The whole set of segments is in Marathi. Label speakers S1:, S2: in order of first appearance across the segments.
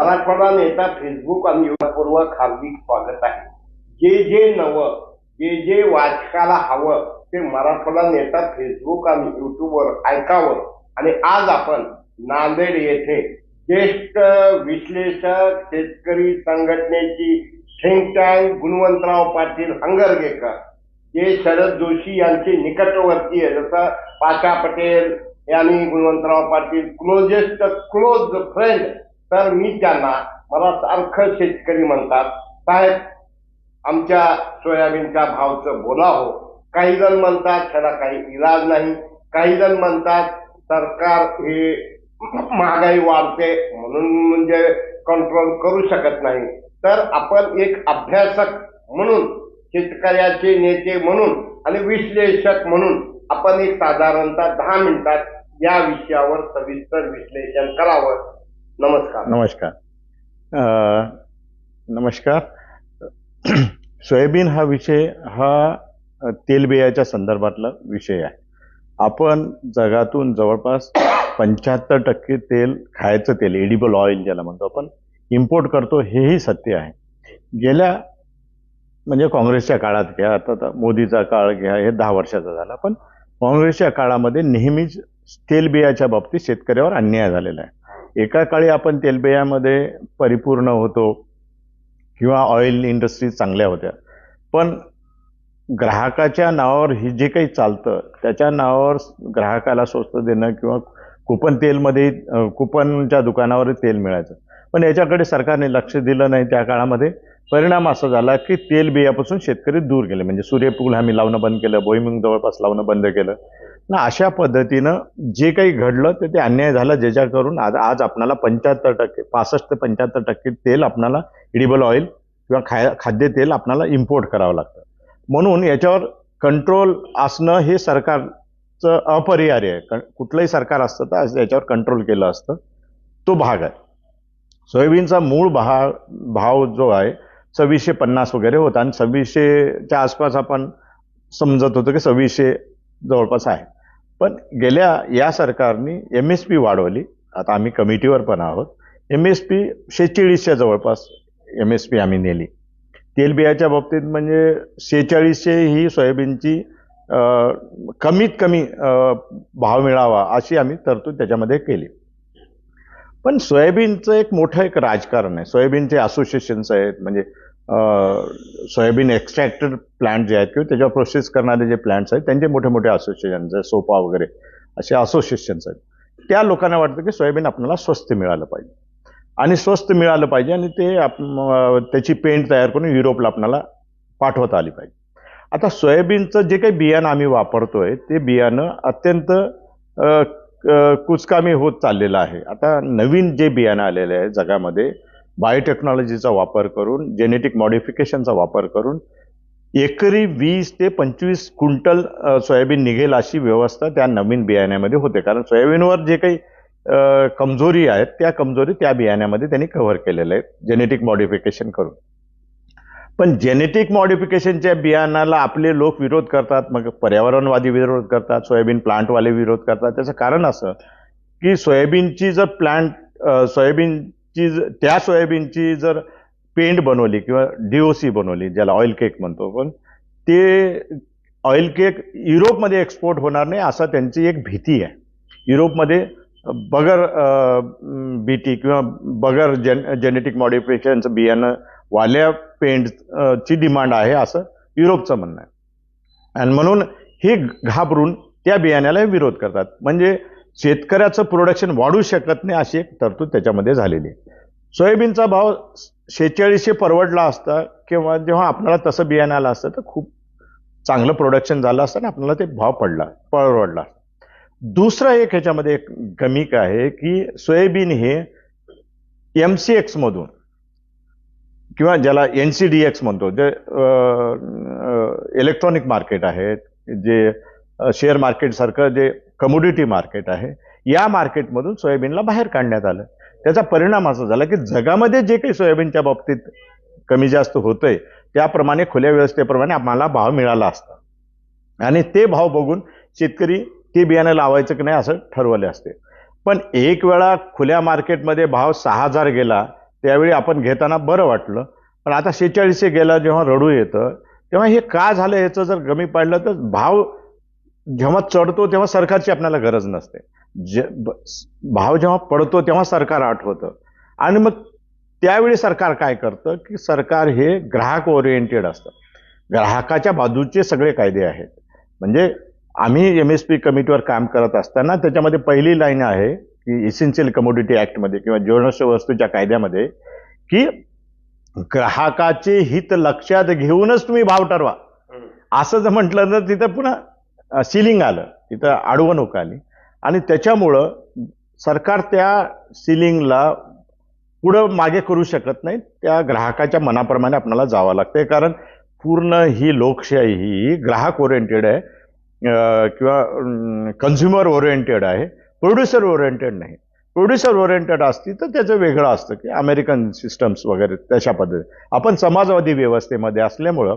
S1: मराठवाडा नेता फेसबुक आणि युवापूर्वक हार्दिक स्वागत आहे. जे जे नवं जे जे वाचकाला हवं ते मराठवाडा नेता फेसबुक आणि युट्यूबवर ऐकावं. आणि आज आपण नांदेड येथे ज्येष्ठ विश्लेषक शेतकरी संघटनेची थिंक टँक गुणवंतराव पाटील हंगरगेकर जे शरद जोशी यांचे निकटवर्ती आहे. जसं पाशा पटेल यांनी Gunvantrao Patil closest close friend तर मी त्यांना मला सारखं शेतकरी म्हणतात साहेब आमच्या सोयाबीनच्या भावचं बोला हो. काही जण म्हणतात त्याला काही इलाज नाही. काही जण म्हणतात सरकार हे महागाई वाढते म्हणून म्हणजे कंट्रोल करू शकत नाही. तर आपण एक अभ्यासक म्हणून शेतकऱ्याचे नेते म्हणून आणि विश्लेषक म्हणून आपण एक साधारणतः दहा मिनिटात या विषयावर सविस्तर विश्लेषण करावं. नमस्कार.
S2: नमस्कार. अ, नमस्कार. सोयाबीन हा विषय हा अ, तेलबियाच्या संदर्भातला विषय आहे. आपण जगातून जवळपास पंच्याहत्तर टक्के तेल खायचं तेल एडिबल ऑइल ज्याला म्हणतो आपण इम्पोर्ट करतो हेही सत्य आहे. गेल्या म्हणजे काँग्रेसच्या काळात घ्या आता तर मोदीचा काळ घ्या हे दहा वर्षाचा झाला पण काँग्रेसच्या काळामध्ये नेहमीच तेलबियाच्या बाबतीत शेतकऱ्यावर अन्याय झालेला आहे. एका काळी आपण तेलबियामध्ये परिपूर्ण होतो किंवा ऑइल इंडस्ट्री चांगल्या होत्या. पण ग्राहकाच्या नावावर हे जे काही चालतं त्याच्या नावावर ग्राहकाला स्वस्त देणं किंवा कुपन तेलमध्ये कुपनच्या दुकानावर तेल मिळायचं. पण याच्याकडे सरकारने लक्ष दिलं नाही त्या काळामध्ये. परिणाम असा झाला की तेल बियापासून शेतकरी दूर गेले. म्हणजे सूर्यफूल आम्ही लावणं बंद केलं भुईमुंग जवळपास लावणं बंद केलं. ना अशा पद्धतीनं जे काही घडलं ते ते अन्याय झाला ज्याच्याकरून आज आज आपणाला पंच्याहत्तर टक्के पासष्ट ते पंच्याहत्तर टक्के तेल आपणाला इडिबल ऑइल किंवा खाय खाद्यतेल आपणाला इम्पोर्ट करावं लागतं. म्हणून याच्यावर कंट्रोल असणं हे सरकारचं अपरिहार्य आहे. क- कुठलंही सरकार असतं तर याच्यावर कंट्रोल केलं असतं. तो भाग आहे. सोयाबीनचा मूळ भा भाव जो आहे सव्वीसशे पन्नास वगैरे होता. आणि सव्वीसशेच्या आसपास आपण समजत होतो की सव्वीसशे जवळपास आहे. पण गेल्या या सरकारने एम एस पी वाढवली. आता आम्ही कमिटीवर पण आहोत. एम एस पी शेहेचाळीसच्या जवळपास एम एस पी आम्ही नेली. तेलबियाच्या बाबतीत म्हणजे शेहेचाळीसशे ही सोयाबीनची कमीत कमी भाव मिळावा अशी आम्ही तरतूद त्याच्यामध्ये केली. पण सोयाबीनचं एक मोठं एक राजकारण आहे. सोयाबीनचे असोसिएशन्स आहेत म्हणजे सोयाबीन एक्स्ट्रॅक्टेड प्लांट जे आहेत किंवा त्याच्यावर प्रोसेस करणारे जे प्लांट्स आहेत त्यांचे मोठे मोठे असोसिएशन्स आहेत सोपा वगैरे असे असोसिएशन्स आहेत. त्या लोकांना वाटतं की सोयाबीन आपल्याला स्वस्त मिळालं पाहिजे. आणि स्वस्त मिळालं पाहिजे आणि ते आप त्याची पेंट तयार करून युरोपला आपल्याला पाठवता आली पाहिजे. आता सोयाबीनचं जे काही बियाणं आम्ही वापरतोय ते बियाणं अत्यंत कुचकामी होत चाललेलं आहे. आता नवीन जे बियाणं आलेलं आहे जगामध्ये बायोटेक्नॉलॉजीचा वापर करून जेनेटिक मॉडिफिकेशनचा वापर करून एकरी वीस ते पंचवीस क्विंटल सोयाबीन निघेल अशी व्यवस्था त्या नवीन बियाण्यामध्ये होते. कारण सोयाबीनवर जे काही कमजोरी आहेत त्या कमजोरी त्या बियाण्यामध्ये त्यांनी कव्हर केलेल्या आहेत जेनेटिक मॉडिफिकेशन करून. पण जेनेटिक मॉडिफिकेशनच्या बियाणाला आपले लोक विरोध करतात मग पर्यावरणवादी विरोध करतात सोयाबीन प्लांटवाले विरोध करतात. त्याचं कारण असं की सोयाबीनची जर प्लांट सोयाबीन ची त्या सोयाबीनची जर पेंट बनवली किंवा डीओसी बनवली ज्याला ऑइल केक म्हणतो पण ते ऑइल केक युरोपमध्ये एक्सपोर्ट होणार नाही असा त्यांची एक भीती आहे. युरोपमध्ये बगर बीटी किंवा बगर जेन जेनेटिक मॉडिफिकेशनचं बियाणं वाल्या पेंटची डिमांड आहे असं युरोपचं म्हणणं आहे. आणि म्हणून हे घाबरून त्या बियाण्याला विरोध करतात. म्हणजे शेतकऱ्याचं प्रोडक्शन वाढू शकत नाही अशी एक तरतूद त्याच्यामध्ये झालेली आहे. सोयाबीनचा भाव शेहेचाळीसशे परवडला असता किंवा जेव्हा आपल्याला तसं बियाणं आलं असतं तर खूप चांगलं प्रोडक्शन झालं असतं आणि आपल्याला ते भाव पडला परवडला. दुसरा एक ह्याच्यामध्ये एक गमिक आहे की सोयाबीन हे एम सी एक्समधून किंवा ज्याला एन सी डी एक्स म्हणतो जे इलेक्ट्रॉनिक मार्केट आहेत जे शेअर मार्केटसारखं जे कमोडिटी मार्केट आहे. या मार्केटमधून सोयाबीनला बाहेर काढण्यात आलं. त्याचा परिणाम असा झाला की जगामध्ये जे काही सोयाबीनच्या बाबतीत कमी जास्त होतंय त्याप्रमाणे खुल्या व्यवस्थेप्रमाणे आम्हाला भाव मिळाला असता. आणि ते भाव बघून शेतकरी ते बियाणं लावायचं की नाही असं ठरवले असते. पण एक वेळा खुल्या मार्केटमध्ये भाव सहा हजार गेला त्यावेळी आपण घेताना बरं वाटलं. पण आता शेहेचाळीसशे गेला जेव्हा रडू येतं तेव्हा हे का झालं? याचं जर कमी पाडलं तर भाव जेव्हा चढतो तेव्हा सरकारची आपल्याला गरज नसते. जे भाव जेव्हा पडतो तेव्हा सरकार आठवतं. आणि मग त्यावेळी सरकार काय करतं की सरकार हे ग्राहक ओरिएंटेड असतं. ग्राहकाच्या बाजूचे सगळे कायदे आहेत. म्हणजे आम्ही एम एस पी कमिटीवर काम करत असताना त्याच्यामध्ये पहिली लाईन आहे की इसेन्शियल कमोडिटी ऍक्टमध्ये किंवा जीवनावश्यक वस्तूच्या कायद्यामध्ये की ग्राहकाचे हित लक्षात घेऊनच तुम्ही भाव ठरवा. असं जर म्हटलं तर तिथं पुन्हा सिलिंग आलं. तिथं आडवणूक आली. आणि त्याच्यामुळं सरकार त्या सिलिंगला पुढं मागे करू शकत नाही. त्या ग्राहकाच्या मनाप्रमाणे आपल्याला जावं लागतं कारण पूर्ण ही लोकशाही ही ग्राहक ओरिएंटेड आहे. किंवा कन्झ्युमर ओरिएंटेड आहे. प्रोड्युसर ओरिएंटेड नाही. प्रोड्युसर ओरिएंटेड असती तर त्याचं वेगळं असतं की अमेरिकन सिस्टम्स वगैरे तशा पद्धती आपण समाजवादी व्यवस्थेमध्ये असल्यामुळं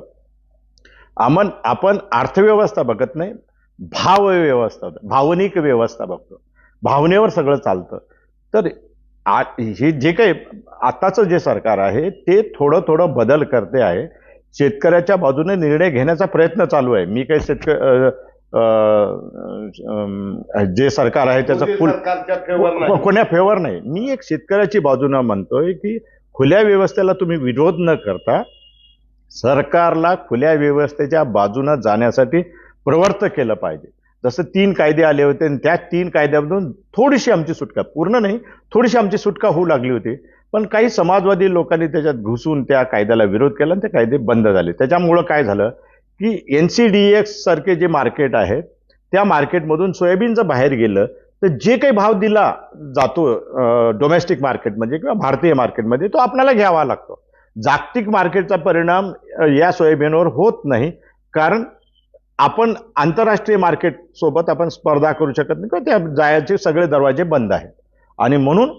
S2: आपण आपण अर्थव्यवस्था बघत नाही भाव व्यवस्था भावनिक व्यवस्था बघतो. भावनेवर सगळं चालतं. तर आ- हे जे काही आताचं जे सरकार आहे ते थोडं थोडं बदल करते आहे. शेतकऱ्याच्या बाजूने निर्णय घेण्याचा प्रयत्न चालू आहे. मी काही शेतक जे सरकार आहे त्याचा फुल कोण्या फेवर नाही. मी एक शेतकऱ्याची बाजूनं म्हणतोय की खुल्या व्यवस्थेला तुम्ही विरोध न करता सरकारला खुल्या व्यवस्थेच्या बाजूनं जाण्यासाठी प्रवर्त केलं पाहिजे. जसं तीन कायदे आले होते आणि त्या तीन कायद्यामधून थोडीशी आमची सुटका पूर्ण नाही थोडीशी आमची सुटका होऊ लागली होती. पण काही समाजवादी लोकांनी त्याच्यात घुसून त्या कायद्याला विरोध केला आणि ते कायदे बंद झाले. त्याच्यामुळं काय झालं की एन सी डी एक्स सारखे जे मार्केट आहे त्या मार्केटमधून सोयाबीनचं बाहेर गेलं तर जे काही भाव दिला जातो डोमेस्टिक मार्केटमध्ये म्हणजे किंवा भारतीय मार्केटमध्ये तो आपल्याला घ्यावा लागतो. जागतिक मार्केटचा परिणाम या सोयाबीनवर होत नाही. कारण आपण आंतरराष्ट्रीय मार्केटसोबत आपण स्पर्धा करू शकत नाही किंवा त्या जायचे सगळे दरवाजे बंद आहेत. आणि म्हणून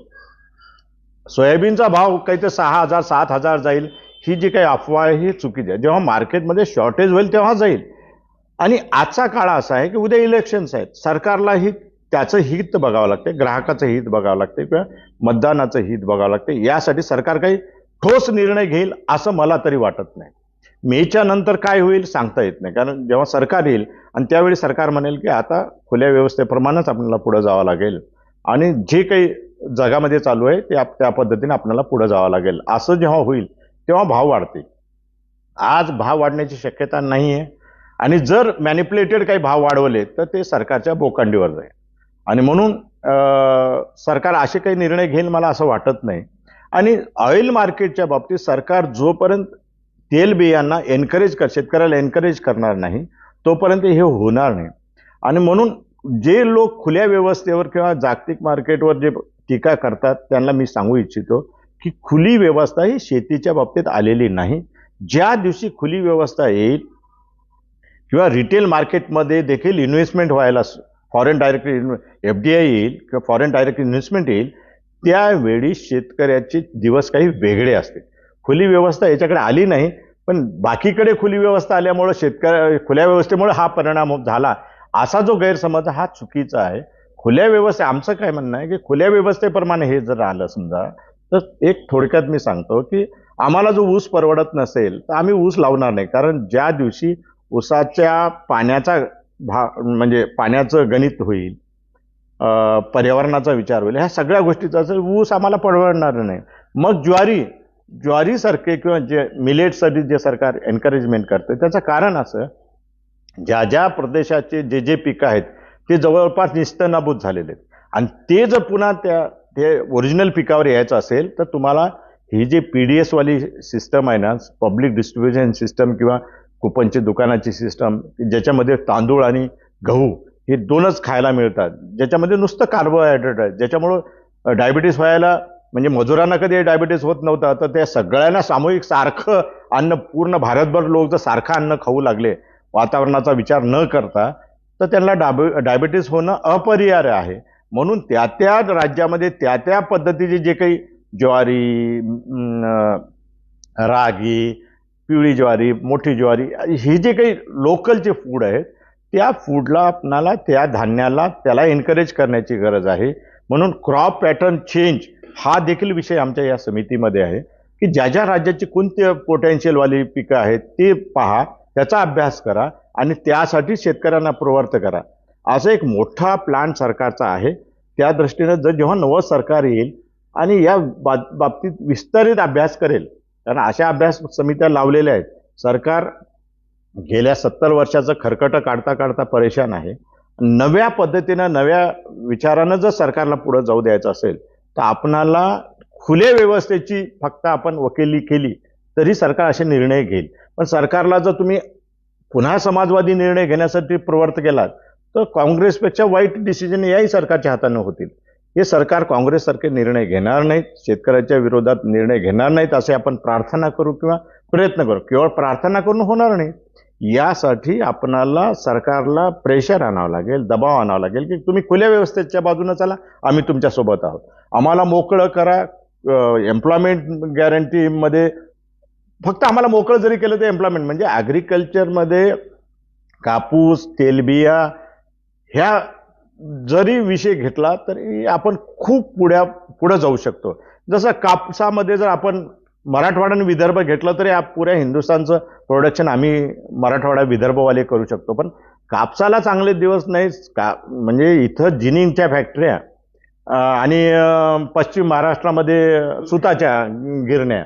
S2: सोयाबीनचा भाव काही तर सहा हजार सात हजार जाईल ही जी काही अफवा आहे ही चुकीची आहे. जेव्हा मार्केटमध्ये शॉर्टेज होईल तेव्हा जाईल. आणि आजचा काळ असा आहे की उद्या इलेक्शन्स आहेत. सरकारला ही त्याचं हित बघावं लागते ग्राहकाचं हित बघावं लागते किंवा मतदानाचं हित बघावं लागते यासाठी सरकार काही ठोस निर्णय घेईल असं मला तरी वाटत नाही. मेच्या नंतर काय होईल सांगता येत नाही. कारण जेव्हा सरकार येईल आणि त्यावेळी सरकार म्हणेल की आता खुल्या व्यवस्थेप्रमाणेच आपल्याला पुढं जावं लागेल. आणि जे काही जगामध्ये चालू आहे ते आप- त्या पद्धतीने आपल्याला पुढं जावं लागेल. असं जेव्हा होईल तेव्हा भाव वाढतील. आज भाव वाढण्याची शक्यता नाही आहे आणि जर मॅनिप्युलेटेड काही भाव वाढवले तर ते सरकारच्या बोकांडीवर जाईल. आणि म्हणून सरकार असे काही निर्णय घेईल मला असं वाटत नाही. आणि ऑइल मार्केटच्या बाबतीत सरकार जोपर्यंत तेल बियांना एनकरेज कर शेतकऱ्याला एनकरेज करणार नाही तोपर्यंत हे होणार नाही. आणि म्हणून जे लोक खुल्या व्यवस्थेवर किंवा जागतिक मार्केटवर जे टीका करतात त्यांना मी सांगू इच्छितो की खुली व्यवस्था ही शेतीच्या बाबतीत आलेली नाही. ज्या दिवशी खुली व्यवस्था येईल किंवा रिटेल मार्केटमध्ये देखील इन्व्हेस्टमेंट व्हायला foreign direct F D I येईल किंवा फॉरेन डायरेक्ट इन्व्हेस्टमेंट येईल त्यावेळी शेतकऱ्याचे दिवस काही वेगळे असते खुली व्यवस्था याच्याकडे आली नाही पण बाकीकडे खुली व्यवस्था आल्यामुळं शेतकऱ्या खुल्या व्यवस्थेमुळे हा परिणाम झाला. असा जो गैरसमज हा चुकीचा आहे. खुल्या व्यवस्थे आमचं काय म्हणणं आहे की खुल्या व्यवस्थेप्रमाणे हे जर आलं समजा तर एक थोडक्यात मी सांगतो की आम्हाला जो ऊस परवडत नसेल तर आम्ही ऊस लावणार नाही. कारण ज्या दिवशी ऊसाच्या पाण्याचा भा म्हणजे पाण्याचं गणित होईल पर्यावरणाचा विचार होईल. ह्या सगळ्या गोष्टीचा असेल ऊस आम्हाला परवडणार नाही. मग ज्वारी ज्वारीसारखे किंवा जे मिलेटसाठी जे सरकार एनकरेजमेंट करतं त्याचं कारण असं ज्या ज्या प्रदेशाचे जे जे पिकं आहेत ते जवळपास निस्तनाभूत झालेले आहेत. आणि ते जर पुन्हा त्या ते ओरिजिनल पिकावर यायचं असेल तर तुम्हाला ही जी पी डी एसवाली सिस्टम आहे ना पब्लिक डिस्ट्रीब्युशन सिस्टम किंवा कुपनची दुकानाची सिस्टम ज्याच्यामध्ये तांदूळ आणि गहू हे दोनच खायला मिळतात. ज्याच्यामध्ये नुसतं कार्बोहायड्रेट आहे. ज्याच्यामुळं डायबिटीस व्हायला म्हणजे मजुरांना कधी डायबिटीस होत नव्हता तर त्या सगळ्यांना सामूहिक सारखं अन्न पूर्ण भारतभर लोक जर सारखं अन्न खाऊ लागले वातावरणाचा विचार न करता तर त्यांना डाबि डायबिटीस होणं अपरिहार्य आहे. म्हणून त्या त्या राज्यामध्ये त्या त्या पद्धतीचे जे काही ज्वारी रागी पिवळी ज्वारी मोठी ज्वारी ही जे काही लोकलचे फूड आहेत त्या फूडला आपणाला त्या धान्याला त्याला एनकरेज करण्याची गरज आहे. म्हणून क्रॉप पॅटर्न चेंज हा देखील विषय आमच्या या समितीमध्ये आहे. की ज्या ज्या राज्याची कोणती पोटेन्शियलवाली पिकं आहेत ते पहा त्याचा अभ्यास करा आणि त्यासाठी शेतकऱ्यांना प्रवर्त करा. असा एक मोठा प्लॅन सरकारचा आहे. त्या दृष्टीनं जर जेव्हा नवं सरकार येईल आणि या बा बाबतीत विस्तारित अभ्यास करेल कारण अशा अभ्यास समित्या लावलेल्या आहेत. सरकार गेल्या सत्तर वर्षाचं खरकटं काढता काढता परेशान आहे. नव्या पद्धतीनं नव्या विचारानं जर सरकारला पुढं जाऊ द्यायचं असेल तर आपणाला खुल्या व्यवस्थेची फक्त आपण वकिली केली तरी सरकार असे निर्णय घेईल. पण सरकारला जर तुम्ही पुन्हा समाजवादी निर्णय घेण्यासाठी प्रवर्त केलात तर काँग्रेसपेक्षा वाईट डिसिजन याही सरकारच्या हातानं होतील. हे सरकार काँग्रेससारखे निर्णय घेणार नाहीत शेतकऱ्याच्या विरोधात निर्णय घेणार नाहीत असे आपण प्रार्थना करू किंवा प्रयत्न करू. केवळ प्रार्थना करून होणार नाही यासाठी आपणाला सरकारला प्रेशर आणावं लागेल दबाव आणावा लागेल की तुम्ही खुल्या व्यवस्थेच्या बाजूने चला आम्ही तुमच्यासोबत आहोत. आम्हाला मोकळं करा एम्प्लॉयमेंट गॅरंटीमध्ये फक्त आम्हाला मोकळं जरी केलं तर एम्प्लॉयमेंट म्हणजे ॲग्रिकल्चरमध्ये कापूस तेलबिया ह्या जरी विषय घेतला तरी आपण खूप पुढ्या पुढं जाऊ शकतो. जसं कापसामध्ये जर आपण मराठवाडा आणि विदर्भ घेतलं तरी पुऱ्या हिंदुस्थानचं प्रोडक्शन आम्ही मराठवाडा विदर्भवाले करू शकतो. पण कापसाला चांगले दिवस नाही. का म्हणजे इथं जिनिंगच्या फॅक्टऱ्या आणि पश्चिम महाराष्ट्रामध्ये सुताच्या गिरण्या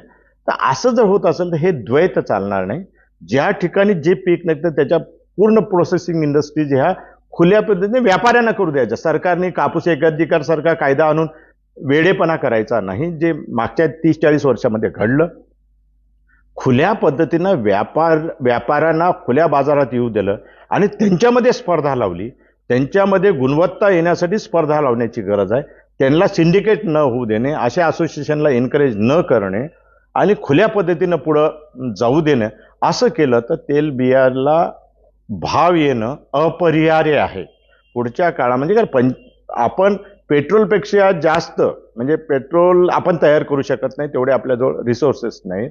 S2: तर असं जर होत असेल तर हे द्वैत चालणार नाही. ज्या ठिकाणी जे पीक निघतं त्याच्या पूर्ण प्रोसेसिंग इंडस्ट्रीज ह्या खुल्या पद्धतीने व्यापाऱ्यांना करू द्यायच्या. सरकारने कापूस एकाधिकार सरकार कायदा आणून वेडेपणा करायचा नाही जे मागच्या तीस चाळीस वर्षामध्ये घडलं. खुल्या पद्धतीनं व्यापार व्यापाऱ्यांना खुल्या बाजारात येऊ दिलं आणि त्यांच्यामध्ये स्पर्धा लावली. त्यांच्यामध्ये गुणवत्ता येण्यासाठी स्पर्धा लावण्याची गरज आहे. त्यांना सिंडिकेट न होऊ देणे अशा असोसिएशनला एनकरेज न करणे आणि खुल्या पद्धतीनं पुढं जाऊ देणं असं केलं तर तेल बियाला भाव येणं अपरिहार्य आहे. पुढच्या काळामध्ये कारण पंच आपण पेट्रोलपेक्षा जास्त म्हणजे पेट्रोल आपण तयार करू शकत नाही तेवढे आपल्याजवळ रिसोर्सेस नाहीत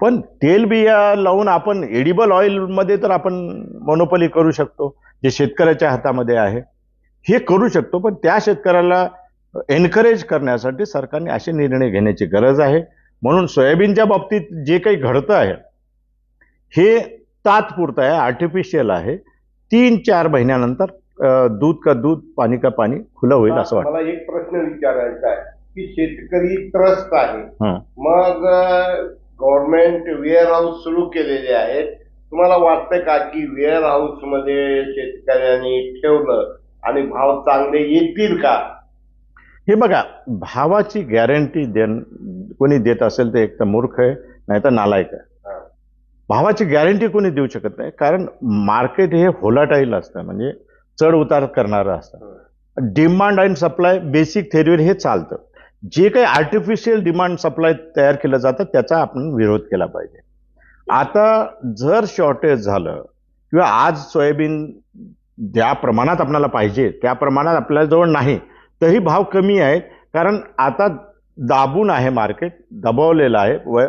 S2: पण तेल बिया लावून आपण एडिबल ऑइलमध्ये तर आपण मोनोपली करू शकतो जे शेतकऱ्याच्या हातामध्ये आहे. हे करू शकतो पण त्या शेतकऱ्याला एनकरेज करण्यासाठी सरकारने असे निर्णय घेण्याची गरज आहे. म्हणून सोयाबीनच्या बाबतीत जे काही घडतं आहे हे तात्पुरतं आहे आर्टिफिशियल आहे. तीन चार महिन्यानंतर दूध का दूध पाणी का पाणी खुलं होईल असं वाटतं.
S1: मला एक प्रश्न विचारायचा आहे की शेतकरी त्रस्त आहे.
S2: हं.
S1: मग गव्हर्नमेंट वेअर हाऊस सुरू केलेले आहेत. तुम्हाला वाटतं का की वेअर हाऊसमध्ये शेतकऱ्यांनी ठेवलं आणि भाव चांगले येतील का?
S2: हे बघा भावाची गॅरंटी देण कोणी देत असेल तर एक तर मूर्ख आहे नाही तर नालायक आहे.
S1: हा.
S2: भावाची गॅरंटी कोणी देऊ शकत नाही कारण मार्केट हे होलाटाईल असतं. म्हणजे चढ उतार करणारं असतं. डिमांड अँड सप्लाय बेसिक थेरीवर हे चालतं. जे काही आर्टिफिशियल डिमांड सप्लाय तयार केलं जातं त्याचा आपण विरोध केला पाहिजे. आता जर शॉर्टेज झालं किंवा आज सोयाबीन ज्या प्रमाणात आपल्याला पाहिजे त्या प्रमाणात आपल्याजवळ नाही तरी भाव कमी आहेत. कारण आता दाबून आहे मार्केट दबावलेलं आहे. व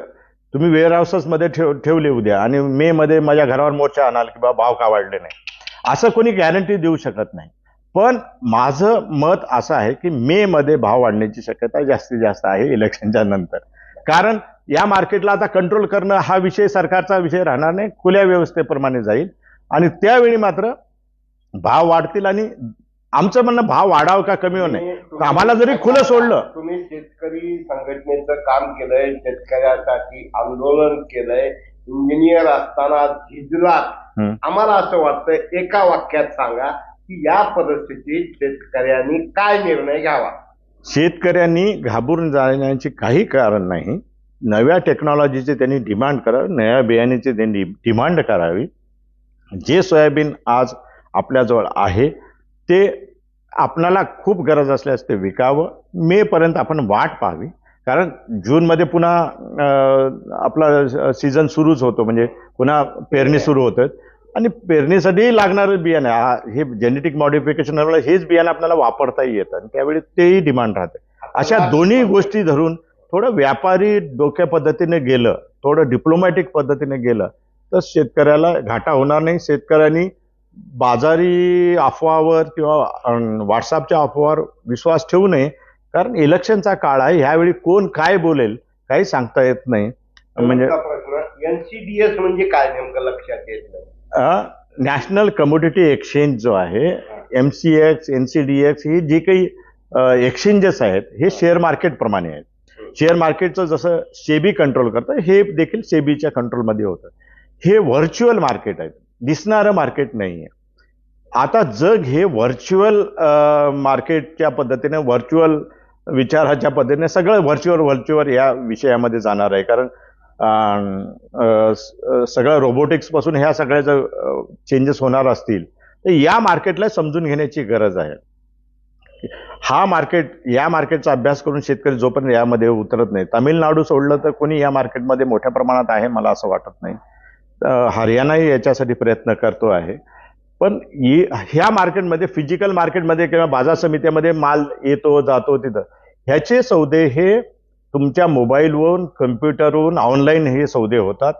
S2: तुम्ही वेअर हाऊसेसमध्ये ठेव ठेवले उद्या. आणि मे मध्ये माझ्या घरावर मोर्चा आणाल की बा भाव का वाढले नाही. असं कोणी गॅरंटी देऊ शकत नाही. पण माझं मत असं आहे की मे मध्ये भाव वाढण्याची शक्यता जास्तीत जास्त आहे इलेक्शनच्या नंतर. कारण या मार्केटला आता कंट्रोल करणं हा विषय सरकारचा विषय राहणार नाही खुल्या व्यवस्थेप्रमाणे जाईल. आणि त्यावेळी मात्र भाव वाढतील आणि आमचं म्हणणं भाव वाढावं का कमी होऊ नये आम्हाला जरी खुलं सोडलं.
S1: तुम्ही शेतकरी संघटनेचं काम केलंय शेतकऱ्यासाठी आंदोलन केलंय इंजिनियर असताना झिजलात. आम्हाला असं वाटतं एका वाक्यात सांगा की या परिस्थितीत शेतकऱ्यांनी काय निर्णय घ्यावा?
S2: शेतकऱ्यांनी घाबरून जाण्याचे काही कारण नाही. नव्या टेक्नॉलॉजीचे त्यांनी डिमांड करावे नव्या बियाण्याचे त्यांनी डिमांड करावी. जे सोयाबीन आज आपल्याजवळ आहे ते आपणाला खूप गरज असल्यास ते विकावं. मेपर्यंत आपण वाट पाहावी. कारण जूनमध्ये पुन्हा आपला सीझन सुरूच होतो. म्हणजे पुन्हा पेरणी सुरू होतं आणि पेरणीसाठी लागणारं बियाणं हा- जेनेटिक मॉडिफिकेशन हेच बियाणं आपल्याला वापरताही येतं. आणि त्यावेळी तेही डिमांड राहते. अशा दोन्ही गोष्टी धरून थोडं व्यापारी डोक्या पद्धतीने गेलं थोडं डिप्लोमॅटिक पद्धतीने गेलं तर शेतकऱ्याला घाटा होणार नाही. शेतकऱ्यांनी बाजारी अफवावर किंवा व्हॉट्सअपच्या अफवावर विश्वास ठेवू नये. कारण इलेक्शनचा काळ आहे ह्यावेळी कोण काय बोलेल काही सांगता येत नाही. म्हणजे
S1: एनसीडीएस म्हणजे काय नेमकं लक्षात येत नाही?
S2: नॅशनल कमोडिटी एक्सचेंज जो आहे M C X N C D X ही जी काही एक्सचेंजेस आहेत हे शेअर मार्केट प्रमाणे आहेत. शेअर मार्केटचं जसं सेबी कंट्रोल करतं हे देखील सेबीच्या कंट्रोलमध्ये होतं. हे व्हर्च्युअल मार्केट आहे दिसणारं मार्केट नाही आहे आता जग हे व्हर्च्युअल मार्केटच्या पद्धतीने व्हर्च्युअल विचाराच्या पद्धतीने सगळं व्हर्च्युअल व्हर्च्युअल या विषयामध्ये जाणार आहे. कारण सगळं रोबोटिक्सपासून ह्या सगळ्या जर चेंजेस होणार असतील तर या मार्केटला समजून घेण्याची गरज आहे. हा मार्केट या मार्केटचा अभ्यास करून शेतकरी जोपर्यंत यामध्ये उतरत नाही तामिळनाडू सोडलं तर कोणी या मार्केटमध्ये मोठ्या प्रमाणात आहे मला असं वाटत नाही. हरियाणाही याच्यासाठी प्रयत्न करतो आहे. पण ह्या मार्केटमध्ये फिजिकल मार्केटमध्ये किंवा बाजार समित्यामध्ये माल येतो जातो तिथं. ह्याचे सौदे हे तुमच्या मोबाईलवरून कम्प्युटरवरून ऑनलाईन हे सौदे होतात.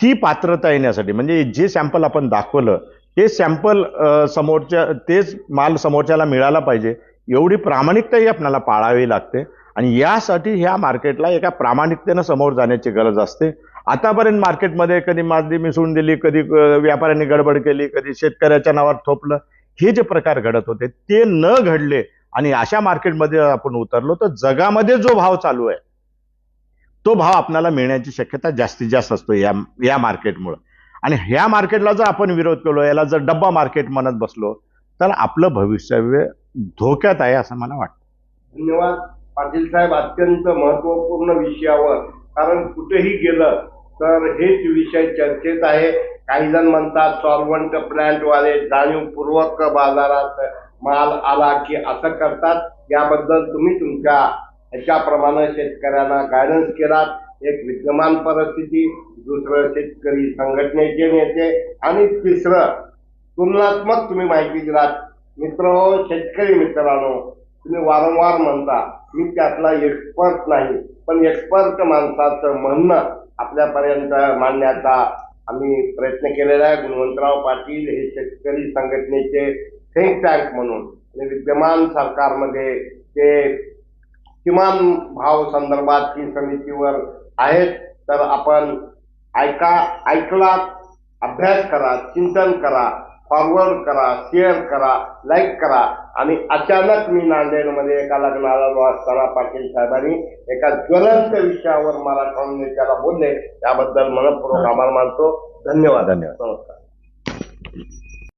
S2: ती पात्रता येण्यासाठी म्हणजे जे सॅम्पल आपण दाखवलं ते सॅम्पल समोरच्या तेच माल समोरच्याला मिळाला पाहिजे. एवढी प्रामाणिकताही आपल्याला पाळावी लागते. आणि यासाठी ह्या मार्केटला एका प्रामाणिकतेनं समोर जाण्याची गरज असते. आतापर्यंत मार्केटमध्ये कधी माजली मिसळून दिली कधी व्यापाऱ्यांनी गडबड केली कधी शेतकऱ्याच्या नावावर थोपलं हे जे प्रकार घडत होते ते न घडले आणि अशा मार्केटमध्ये आपण उतरलो तर जगामध्ये जो भाव चालू आहे तो भाव आपल्याला मिळण्याची शक्यता जास्तीत जास्त असतो या या मार्केटमुळं. आणि ह्या मार्केटला जर आपण विरोध केलो याला जर डब्बा मार्केट म्हणत बसलो तर आपलं भविष्य धोक्यात आहे असं मला वाटतं.
S1: धन्यवाद. पाटील साहेब अत्यंत महत्त्वपूर्ण विषयावर कारण कुठेही गेलं तर हेच विषय चर्चेत आहे. काही जण म्हणतात सॉल्वंट प्लॅन्टवाले जाणीवपूर्वक बाजारात माल आला की असं करतात. याबद्दल तुम्ही तुमच्या ह्याच्याप्रमाणे शेतकऱ्यांना गायडन्स केलात. एक विद्यमान परिस्थिती दुसरं शेतकरी संघटनेचे नेते आणि तिसरं तुलनात्मक तुम्ही माहिती दिलात. मित्र हो, शेतकरी मित्रांनो तुम्ही वारंवार म्हणता मी त्यातला एक्सपर्ट नाही पण एक्सपर्ट माणसाचं म्हणणं आपल्यापर्यंत मांडण्याचा आम्ही प्रयत्न केलेला आहे. गुणवंतराव पाटील हे शेतकरी संघटनेचे थिंक टँक म्हणून आणि विद्यमान सरकारमध्ये ते किमान भाव संदर्भात ही समितीवर आहेत तर आपण ऐका ऐकला अभ्यास करा चिंतन करा. फॉरवर्ड करा शेअर करा लाईक करा. आणि अचानक मी नांदेडमध्ये एका लग्नाला आलो असताना पाटील साहेबांनी एका ज्वलंत विषयावर मराठा नेत्याला बोलले. त्याबद्दल मनपूर्वक आभार मानतो. धन्यवाद.
S2: धन्यवाद.
S1: नमस्कार.